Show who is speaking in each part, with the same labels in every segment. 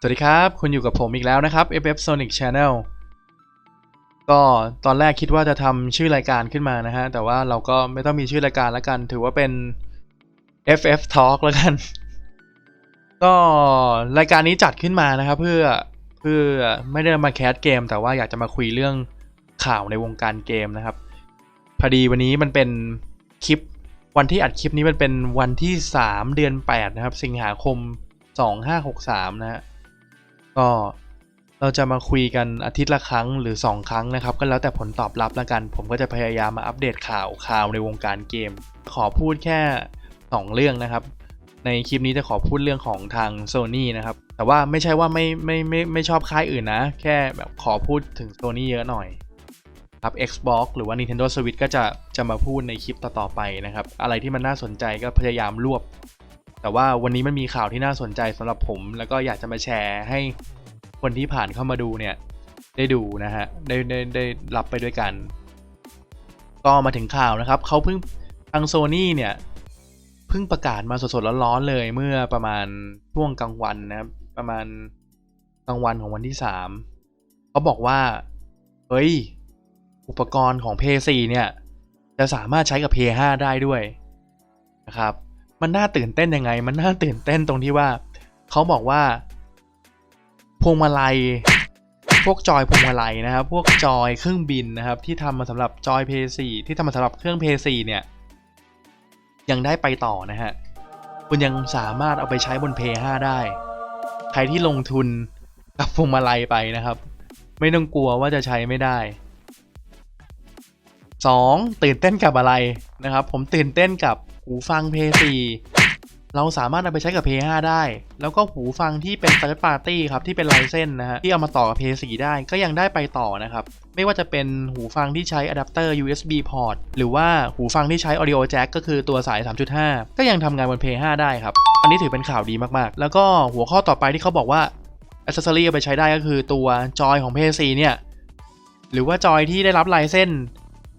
Speaker 1: สวัสดีครับ คุณอยู่กับผมอีกแล้วนะครับ FF Sonic Channel ก็ตอนแรกคิดว่าจะทำชื่อรายการขึ้นมานะฮะ แต่ว่าเราก็ไม่ต้องมีชื่อรายการแล้วกัน ถือว่าเป็น FF Talk แล้วกัน ก็รายการนี้จัดขึ้นมานะครับ เพื่อเพื่อไม่ได้มาแคสเกม แต่ว่าอยากจะมาคุยเรื่องข่าวในวงการเกมนะครับ พอดีวันนี้มันเป็นคลิปวันที่อัดคลิปนี้มันเป็นวันที่ 3 เดือน 8 นะครับ สิงหาคม 2563 นะฮะ ก็เราจะมาคุยกันอาทิตย์ละครั้งหรือ 2 ครั้งนะครับ ก็แล้วแต่ผลตอบรับล้วกัน ผมก็จะพยายามมาอัปเดตข่าวข่าวในวงการเกม ขอพูดแค่ 2 เรื่องนะครับ ในคลิปนี้จะขอพูดเรื่องของทาง Sony นะครับ แต่ว่าไม่ใช่ว่าไม่ไม่ไม่ไม่ชอบค่ายอื่นนะ แค่แบบขอพูดถึง Sony เยอะหน่อยครับ Xbox หรือว่า Nintendo Switch ก็จะจะมาพูดในคลิปต่อๆไปนะครับ อะไรที่มันน่าสนใจก็พยายามรวบ แต่ว่าวันนี้มันมีข่าวที่น่าสนใจสำหรับผม แล้วก็อยากจะมาแชร์ให้คนที่ผ่านเข้ามาดูเนี่ย ได้ดูนะฮะได้ได้ได้รับไปด้วยกัน ก็มาถึงข่าวนะครับเขาเพิ่งทางโซนี่เนี่ยเพิ่งประกาศมาสดๆร้อนๆเลยเมื่อประมาณช่วงกลางวันนะครับประมาณกลางวันของวันที่สามเขาบอกว่า เฮ้ย อุปกรณ์ของ p 4เนี่ย จะสามารถใช้กับ p 5ได้ด้วยนะครับ มันน่าตื่นเต้นยังไง มันน่าตื่นเต้นตรงที่ว่าเขาบอกว่า พวงมาลัย พวกจอยพวงมาลัยนะครับ พวกจอยเครื่องบินนะครับ ที่ทำมาสำหรับจอย p 4ที่ทำมาสำหรับเครื่อง p 4เนี่ย ยังได้ไปต่อนะฮะ คุณยังสามารถเอาไปใช้บน p 5ได้ ใครที่ลงทุนกับพวงมาลัยไปนะครับ ไม่ต้องกลัวว่าจะใช้ไม่ได้ 2. ตื่นเต้นกับอะไรนะครับ ผมตื่นเต้นกับ หูฟัง p 4เราสามารถเอาไปใช้กับ p 5ได้ แล้วก็หูฟังที่เป็น third party ครับ ที่เป็นไลเซนนะฮะ ที่เอามาต่อกับ p 4ได้ก็ยังได้ไปต่อนะครับ ไม่ว่าจะเป็นหูฟังที่ใช้อะแดปเตอร์ USB port หรือว่าหูฟังที่ใช้ audio jack ก็คือตัวสาย 3.5 ก็ยังทำงานบน p 5ได้ครับ อันนี้ถือเป็นข่าวดีมากๆ แล้วก็หัวข้อต่อไปที่เขาบอกว่า accessory เอาไปใช้ได้ก็คือตัวจอยของ p 4เนี่ย หรือว่าจอยที่ได้รับไลเซน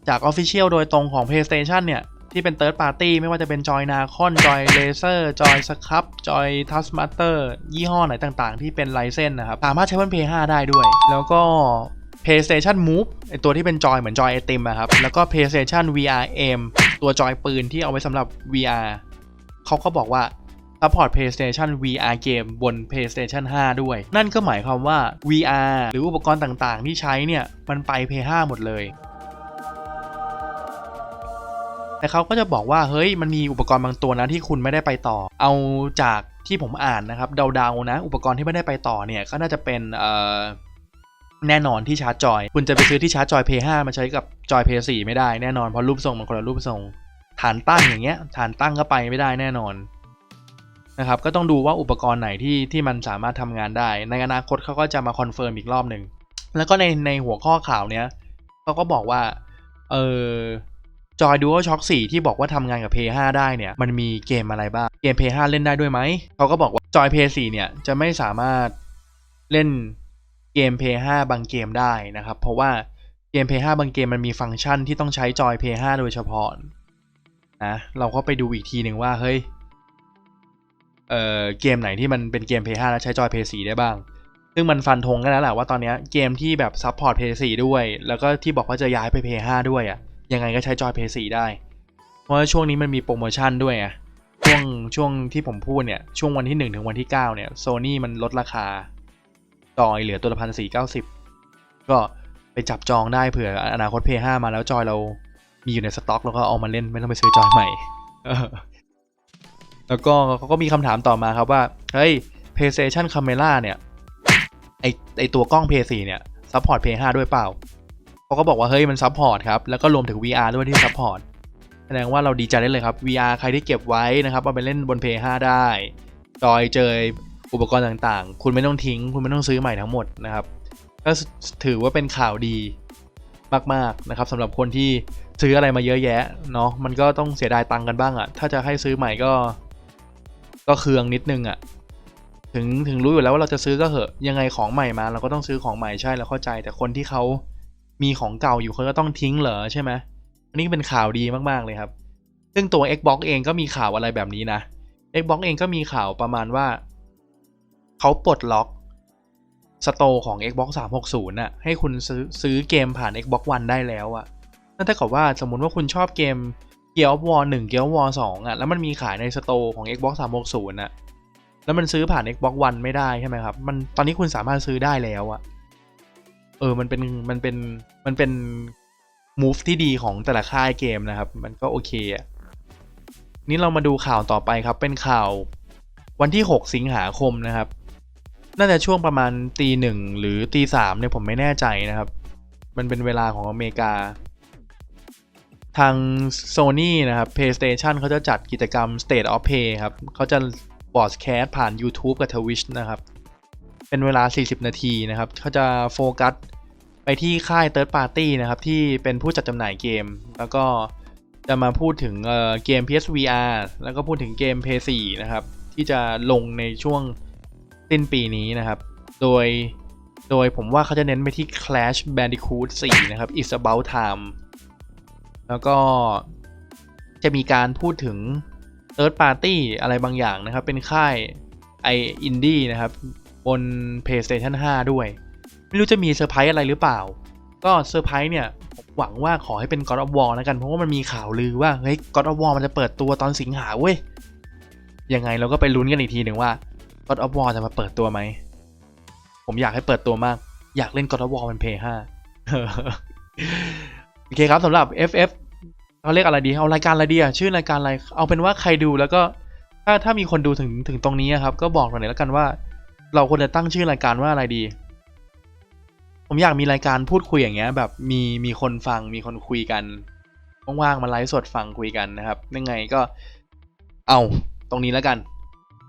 Speaker 1: จาก Official โดยตรงของ PlayStation เนี่ย ที่เป็น Third Party ไม่ว่าจะเป็นจอยนาคอนจอยเลเซอร์จอยสครับจอยทัสมาสเตอร์ยี่ห้อไหนต่างๆ ที่เป็นไลเซนนะครับ สามารถใช้บน PS5 ได้ด้วย แล้วก็ PlayStation Move ไอตัวที่เป็นจอยเหมือนจอยไอติมอะครับ แล้วก็ PlayStation VR M ตัวจอยปืนที่เอาไว้สำหรับ VR เขาก็บอกว่า support PlayStation VR เกมบน PlayStation 5 ด้วย นั่นก็หมายความว่า VR หรืออุปกรณ์ต่างๆ ที่ใช้เนี่ย มันไป PS5 หมดเลย แต่เขาก็จะบอกว่าเฮ้ยมันมีอุปกรณ์บางตัวนะที่คุณไม่ได้ไปต่อ เอาจากที่ผมอ่านนะครับเดาๆนะ อุปกรณ์ที่ไม่ได้ไปต่อเนี่ยก็น่าจะเป็นเอ่อแน่นอนที่ชาร์จจอย คุณจะไปซื้อที่ชาร์จจอย P5 มาใช้กับจอย P4 ไม่ได้แน่นอนเพราะรูปทรงมันคนละรูปทรง ฐานตั้งอย่างเงี้ย ฐานตั้งก็ไปไม่ได้แน่นอนนะครับก็ต้องดูว่าอุปกรณ์ไหนที่ที่มันสามารถทำงานได้ ในอนาคตเขาก็จะมาคอนเฟิร์มอีกรอบหนึ่งแล้วก็ในในหัวข้อข่าวเนี้ยเขาก็บอกว่าเออ จอย DualShock 4 ที่บอกว่าทำงานกับ PS5 ได้เนี่ย มันมีเกมอะไรบ้าง เกม PS5 เล่นได้ด้วยไหม เขาก็บอกว่าจอย PS4 เนี่ย จะไม่สามารถเล่นเกม PS5 บางเกมได้นะครับ เพราะว่าเกม PS5 บางเกมมันมีฟังก์ชันที่ต้องใช้จอย PS5 โดยเฉพาะนะเราก็ไปดูอีกทีหนึ่งว่าเฮ้ยเอ่อเกมไหนที่มันเป็นเกม PS5 แล้วใช้จอย PS4 ได้บ้าง ซึ่งมันฟันธงกันแล้วแหละว่าตอนนี้เกมที่แบบซัพพอร์ต PS4 ด้วย แล้วก็ที่บอกว่าจะย้ายไป PS5 ด้วยอะ่ะ ยังไงก็ใช้จอย PS4 ได้ เพราะว่าช่วงนี้มันมีโปรโมชั่นด้วยไงช่วงช่วงที่ผมพูดเนี่ย ช่วงวันที่ 1 ถึงวันที่ 9 เนี่ยโซนี่มันลดราคาจอยเหลือตัวละพันสี่เก้าสิบก็ไปจับจองได้เผื่ออนาคต PS5 มาแล้วจอยเรามีอยู่ในสต็อกแล้วก็เอามาเล่นไม่ต้องไปซื้อจอยใหม่แล้วก็เขาก็มีคำถามต่อมาครับว่า เฮ้ย PlayStation Camera เนี่ย ไอไอตัวกล้อง PS4 เนี่ยซัพพอร์ต PS5 ด้วยเปล่า เขาก็บอกว่าเฮ้ยมันซัพพอร์ตครับแล้วก็รวมถึง VR ด้วยที่ซัพพอร์ตแสดงว่าเราดีใจได้เลยครับ VR ใครที่เก็บไว้นะครับเอาไปเล่นบน PS5 ได้จอยเจออุปกรณ์ต่างๆ คุณไม่ต้องทิ้ง คุณไม่ต้องซื้อใหม่ทั้งหมดนะครับ ก็ถือว่าเป็นข่าวดีมากๆนะครับสำหรับคนที่ซื้ออะไรมาเยอะแยะเนาะมันก็ต้องเสียดายตังค์กันบ้างอะ่ะ ถ้าจะให้ซื้อใหม่ก็ ก็เคืองนิดนึงอะ่ะถึงถึงรู้อยู่แล้วว่าเราจะซื้อก็เหอะยังไงของใหม่มา เราก็ต้องซื้อของใหม่ใช่เราเข้าใจ แต่คนที่เขา มีของเก่าอยู่เขาก็ต้องทิ้งเหรอใช่ไหมอันนี้เป็นข่าวดีมากๆเลยครับ ซึ่งตัว Xbox เองก็มีข่าวอะไรแบบนี้นะ Xbox เองก็มีข่าวประมาณว่าเขาปลดล็อกสโตร์ของ Xbox 360น่ะให้คุณซื้อซื้อเกมผ่าน Xbox One ได้แล้วอะนั่นถ้ากับว่าสมมุติว่าคุณชอบเกม Gear of War 1 Gear of War 2อะแล้วมันมีขายในสโตร์ของ Xbox 360น่ะแล้วมันซื้อผ่าน Xbox One ไม่ได้ใช่ไหมครับ มันตอนนี้คุณสามารถซื้อได้แล้วอะ เออมันเป็นมันเป็นมันเป็น move ที่ดีของแต่ละค่ายเกมนะครับ มันก็โอเคอะนี่เรามาดูข่าวต่อไปครับ เป็นข่าววันที่ 6 สิงหาคมนะครับ น่าจะช่วงประมาณตีหนึ่งหรือตีสามเนี่ยผมไม่แน่ใจนะครับ มันเป็นเวลาของอเมริกา ทาง Sony นะครับ PlayStation เขาจะจัดกิจกรรม State of Play ครับเขาจะบอ d แคสผ่าน YouTube กับ Twitch นะครับ เป็นเวลา 40 นาทีนะครับเขาจะโฟกัสไปที่ค่าย Third Party นะครับที่เป็นผู้จัดจำหน่ายเกม แล้วก็จะมาพูดถึงเเกม PSVR แล้วก็พูดถึงเกม PS4 นะครับที่จะลงในช่วงสิ้นปีนี้นะครับ โดยโดยผมว่าเขาจะเน้นไปที่ Clash Bandicoot 4 นะครับ It's About Time แล้วก็จะมีการพูดถึง Third Party อะไรบางอย่างนะครับ เป็นค่ายไออินดี้นะครับ บน PlayStation 5 ด้วย ไม่รู้จะมีเซอร์ไพรส์อะไรหรือเปล่า ก็เซอร์ไพรส์เนี่ยผมหวังว่าขอให้เป็น God of War แล้วกัน เพราะว่ามันมีข่าวลือว่าเฮ้ย God of War มันจะเปิดตัวตอนสิงหาเว้ย ยังไงเราก็ไปลุ้นกันอีกทีหนึ่งว่า God of War จะมาเปิดตัวไหม ผมอยากให้เปิดตัวมาก อยากเล่น God of War เป็น Play 5โอเคครับสำหรับ FF เขาเรียกอะไรดี เอารายการอะไรดีอะชื่อรายการอะไร เอาเป็นว่าใครดูแล้วก็ ถ้าถ้ามีคนดูถึงถึงตรงนี้ครับ ก็บอกหน่อยแล้วกันว่า เราควรจะตั้งชื่อรายการว่าอะไรดี ผมอยากมีรายการพูดคุยอย่างเงี้ย แบบมีมีคนฟังมีคนคุยกันว่างๆมาไลฟ์สดฟังคุยกันนะครับยังไงก็เอาตรงนี้แล้วกัน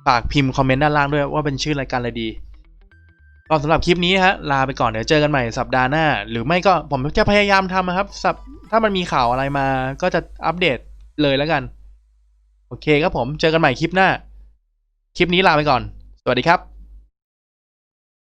Speaker 1: ฝากพิมพ์คอมเมนต์ด้านล่างด้วยว่าเป็นชื่อรายการอะไรดีก็สำหรับคลิปนี้ฮะลาไปก่อนเดี๋ยวเจอกันใหม่สัปดาห์หน้า หรือไม่ก็ผมจะพยายามทำนะครับสัปถ้ามันมีข่าวอะไรมาก็จะอัปเดตเลยแล้วกัน โอเคครับผมเจอกันใหม่คลิปหน้า คลิปนี้ลาไปก่อน สวัสดีครับ